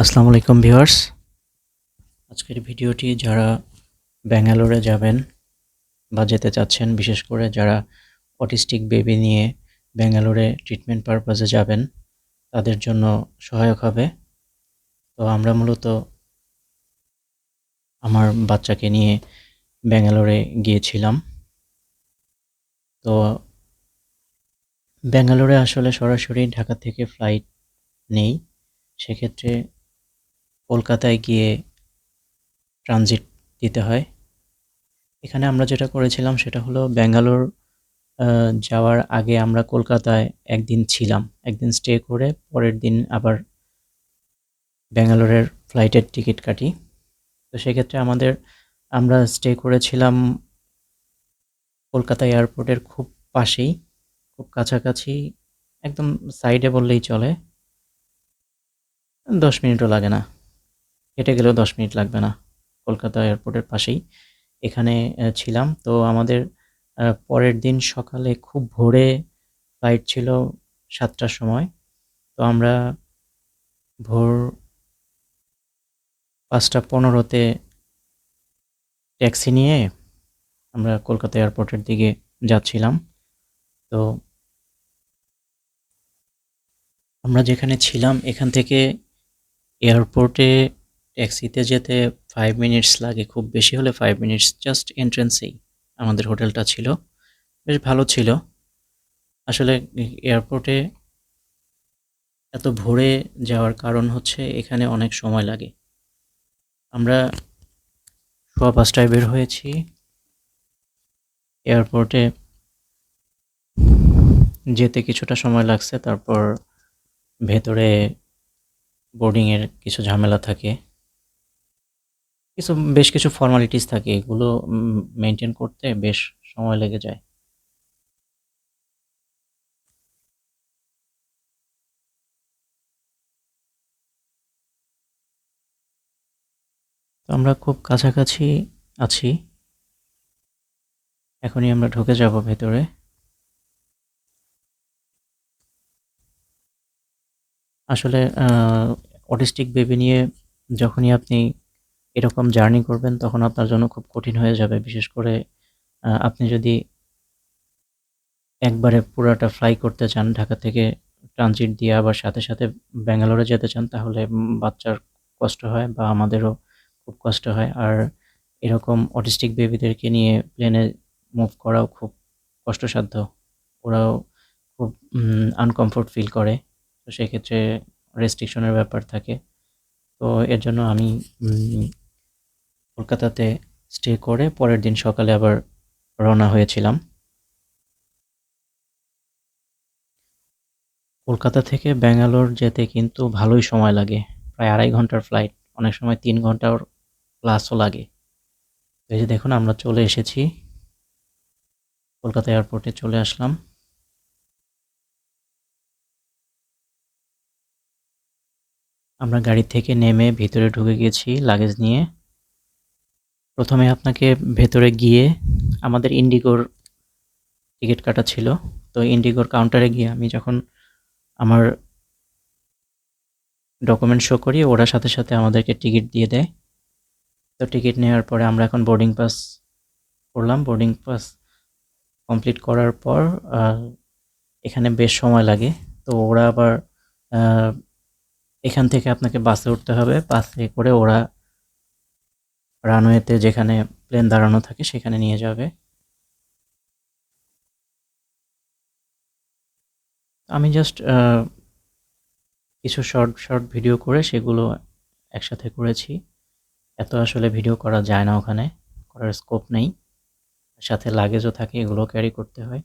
আসসালামু আলাইকুম ভিউয়ার্স। আজকের ভিডিওটি যারা ব্যাঙ্গালোরে যাবেন বা যেতে চাচ্ছেন, বিশেষ করে যারা অটিস্টিক বেবি নিয়ে ব্যাঙ্গালোরে ট্রিটমেন্ট পারপাসে যাবেন, তাদের জন্য সহায়ক হবে। তো আমরা মূলত আমার বাচ্চাকে নিয়ে ব্যাঙ্গালোরে গিয়েছিলাম। তো ব্যাঙ্গালোরে আসলে সরাসরি ঢাকা থেকে ফ্লাইট নেই। সেক্ষেত্রে কলকাতায় গিয়ে ট্রানজিট দিতে হয়। এখানে আমরা যেটা করেছিলাম সেটা হলো ব্যাঙ্গালোর যাওয়ার আগে আমরা কলকাতায় একদিন ছিলাম। একদিন স্টে করে পরের দিন আবার ব্যাঙ্গালোরের ফ্লাইটের টিকিট কাটি। তো সেক্ষেত্রে আমাদের, আমরা স্টে করেছিলাম কলকাতা এয়ারপোর্টের খুব পাশেই, খুব কাছাকাছি, একদম সাইডে বললেই চলে। দশ মিনিটও লাগে না। হেঁটে গেলেও দশ মিনিট লাগবে না। কলকাতা এয়ারপোর্টের পাশেই এখানে ছিলাম। তো আমাদের পরের দিন সকালে খুব ভোরে ফ্লাইট ছিল সাতটার সময়। তো আমরা ভোর পাঁচটা পনেরোতে ট্যাক্সি নিয়ে আমরা কলকাতা এয়ারপোর্টের দিকে যাচ্ছিলাম। তো আমরা যেখানে ছিলাম, এখান থেকে এয়ারপোর্টে ট্যাক্সিতে যেতে ফাইভ মিনিটস লাগে, খুব বেশি হলে ফাইভ মিনিটস জাস্ট এন্ট্রেন্সেই আমাদের হোটেলটা ছিল। বেশ ভালো ছিল। আসলে এয়ারপোর্টে এত ভোরে যাওয়ার কারণ হচ্ছে এখানে অনেক সময় লাগে। আমরা সোয়া পাঁচটায় বের হয়েছি। এয়ারপোর্টে যেতে কিছুটা সময় লাগছে, তারপর ভেতরে বোর্ডিংয়ের কিছু ঝামেলা থাকে। কিছু, বেশ কিছু ফর্মালিটিস থাকে, এগুলো মেনটেন করতে বেশ সময় লেগে যায়। তো আমরা খুব কাছাকাছি আছি। এখনই আমরা ঢুকে যাব ভেতরে। আসলে অটিস্টিক বেবি নিয়ে যখনই আপনি এরকম জার্নি করবেন, তখন আপনার জন্য খুব কঠিন হয়ে যাবে। বিশেষ করে আপনি যদি একবারে পুরাটা ফ্লাই করতে চান, ঢাকা থেকে ট্রানজিট দিয়ে আবার সাথে সাথে ব্যাঙ্গালোরে যেতে চান, তাহলে বাচ্চার কষ্ট হয় বা আমাদেরও খুব কষ্ট হয়। আর এরকম অটিস্টিক বেবিদেরকে নিয়ে প্লেনে মুভ করাও খুব কষ্টসাধ্য। ওরাও খুব আনকমফোর্ট ফিল করে। তো সেক্ষেত্রে রেস্ট্রিকশনের ব্যাপার থাকে। তো এর জন্য আমি কলকাতাতে স্টে করে পরের দিন সকালে আবার রওনা হয়েছিলাম। কলকাতা থেকে ব্যাঙ্গালোর যেতে কিন্তু ভালোই সময় লাগে। প্রায় আড়াই ঘণ্টার ফ্লাইট অনেক সময় তিন ঘণ্টার প্লাসও লাগে। এই যে দেখুন, আমরা চলে এসেছি। কলকাতা এয়ারপোর্টে চলে আসলাম। আমরা গাড়ি থেকে নেমে ভিতরে ঢুকে গেছি লাগেজ নিয়ে। প্রথমে আপনাকে ভেতরে গিয়ে আমাদের ইন্ডিগোর টিকিট কাটা ছিল। তো ইন্ডিগোর কাউন্টারে গিয়ে আমি যখন আমার ডকুমেন্ট শো করি, ওরা সাথে সাথে আমাদেরকে টিকিট দিয়ে দেয়। তো টিকিট নেওয়ার পরে আমরা এখন বোর্ডিং পাস করলাম। বোর্ডিং পাস কমপ্লিট করার পর এখানে বেশ সময় লাগে। তো ওরা আবার এখান থেকে আপনাকে বাসে উঠতে হবে। বাসে করে ওরা রানওয়েতে যেখানে প্লেন দাঁড়ানো থাকে, সেখানে নিয়ে যাবে। আমি জাস্ট কিছু শর্ট শর্ট ভিডিও করে সেগুলো একসাথে করেছি। এত আসলে ভিডিও করা যায় না ওখানে, করার স্কোপ নেই। সাথে লাগেজও থাকে, এগুলো ক্যারি করতে হয়।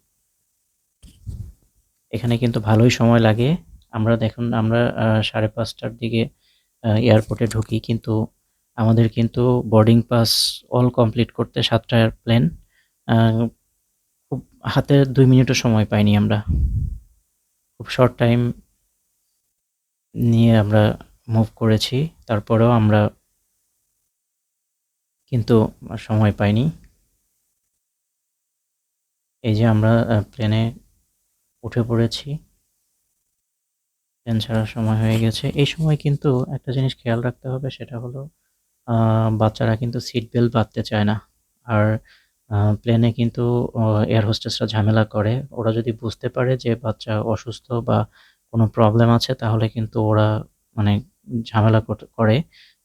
এখানে কিন্তু ভালোই সময় লাগে। আমরা দেখুন, আমরা সাড়ে পাঁচটার দিকে এয়ারপোর্টে ঢুকি, কিন্তু আমাদের কিন্তু বোর্ডিং পাস অল কমপ্লিট করতে সাতটার প্লেন খুব হাতে দুই মিনিটও সময় পাইনি আমরা। খুব শর্ট টাইম নিয়ে আমরা মুভ করেছি, তারপরেও আমরা কিন্তু সময় পাইনি। এই যে আমরা প্লেনে উঠে পড়েছি। প্লেন ছাড়ার সময় হয়ে গেছে। এই সময় কিন্তু একটা জিনিস খেয়াল রাখতে হবে, সেটা হলো বাচ্চারা কিন্তু সিট বেল্ট বাঁধতে চায় না। আর প্লেনে কিন্তু এয়ার হোস্টেসরা ঝামেলা করে। ওরা যদি বুঝতে পারে যে বাচ্চা অসুস্থ বা কোনো প্রবলেম আছে, তাহলে কিন্তু ওরা মানে ঝামেলা করে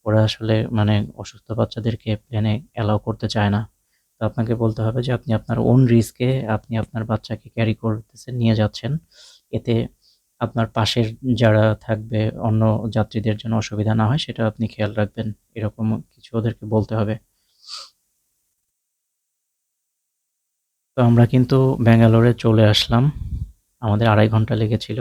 ওরা আসলে মানে অসুস্থ বাচ্চাদেরকে প্লেনে অ্যালাউ করতে চায় না। তো আপনাকে বলতে হবে যে আপনি আপনার ওন রিস্কে আপনি আপনার বাচ্চাকে ক্যারি করতেছেন, নিয়ে যাচ্ছেন। এতে আপনার পাশের যারা থাকবে, অন্য যাত্রীদের জন্য অসুবিধা না হয়, সেটা আপনি খেয়াল রাখবেন। এরকম কিছু ওদেরকে বলতে হবে। তো আমরা কিন্তু ব্যাঙ্গালোরে চলে আসলাম। আমাদের আড়াই ঘণ্টা লেগেছিল।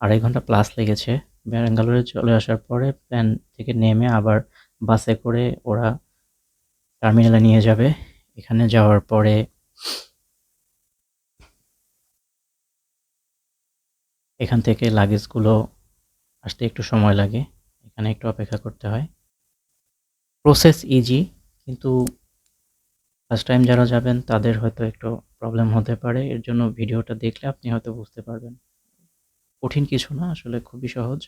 আড়াই ঘণ্টা প্লাস লেগেছে। ব্যাঙ্গালোরে চলে আসার পরে প্ল্যান থেকে নেমে আবার বাসে করে ওরা টার্মিনালে নিয়ে যাবে। এখানে যাওয়ার পরে এখান থেকে লাগেজগুলো আসতে একটু সময় লাগে। এখানে একটু অপেক্ষা করতে হয়। প্রসেস ইজি কিন্তু ফার্স্ট টাইম যারা যাবেন, তাদের হয়তো একটু প্রবলেম হতে পারে। এর জন্য ভিডিওটা দেখলে আপনি হয়তো বুঝতে পারবেন। কঠিন কিছু না, আসলে খুবই সহজ।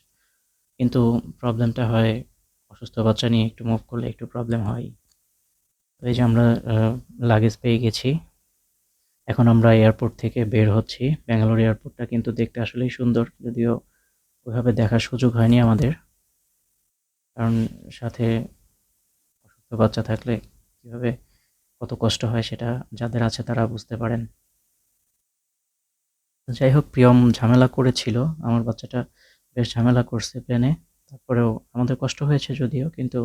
কিন্তু প্রবলেমটা হয়, অসুস্থ বাচ্চা নিয়ে একটু মুভ করলে একটু প্রবলেম হয়। তো এই যে আমরা লাগেজ পেয়ে গেছি। এখন আমরা এয়ারপোর্ট থেকে বের হচ্ছি। ব্যাঙ্গালোর এয়ারপোর্টটা কিন্তু দেখতে আসলেই সুন্দর, যদিও ওইভাবে দেখার সুযোগ হয়নি আমাদের। কারণ সাথে অসুস্থ বাচ্চা থাকলে কীভাবে কত কষ্ট হয় সেটা যাদের আছে তারা বুঝতে পারেন। যাই হোক, প্রিয়ম ঝামেলা করেছিল। আমার বাচ্চাটা বেশ ঝামেলা করছে প্লেনে তারপরেও আমাদের কষ্ট হয়েছে যদিও, কিন্তু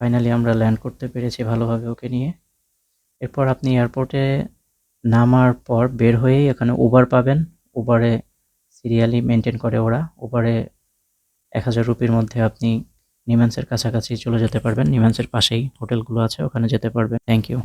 ফাইনালি আমরা ল্যান্ড করতে পেরেছি ভালোভাবে ওকে নিয়ে। এরপর আপনি এয়ারপোর্টে নামার পর বের হয়েই এখানে উবার পাবেন। উবারে সিরিয়ালি মেনটেন করে ওরা। উবারে এক হাজার রুপির মধ্যে আপনি নিমান্সের কাছাকাছি চলে যেতে পারবেন। নিমান্সের পাশেই হোটেলগুলো আছে, ওখানে যেতে পারবেন। Thank you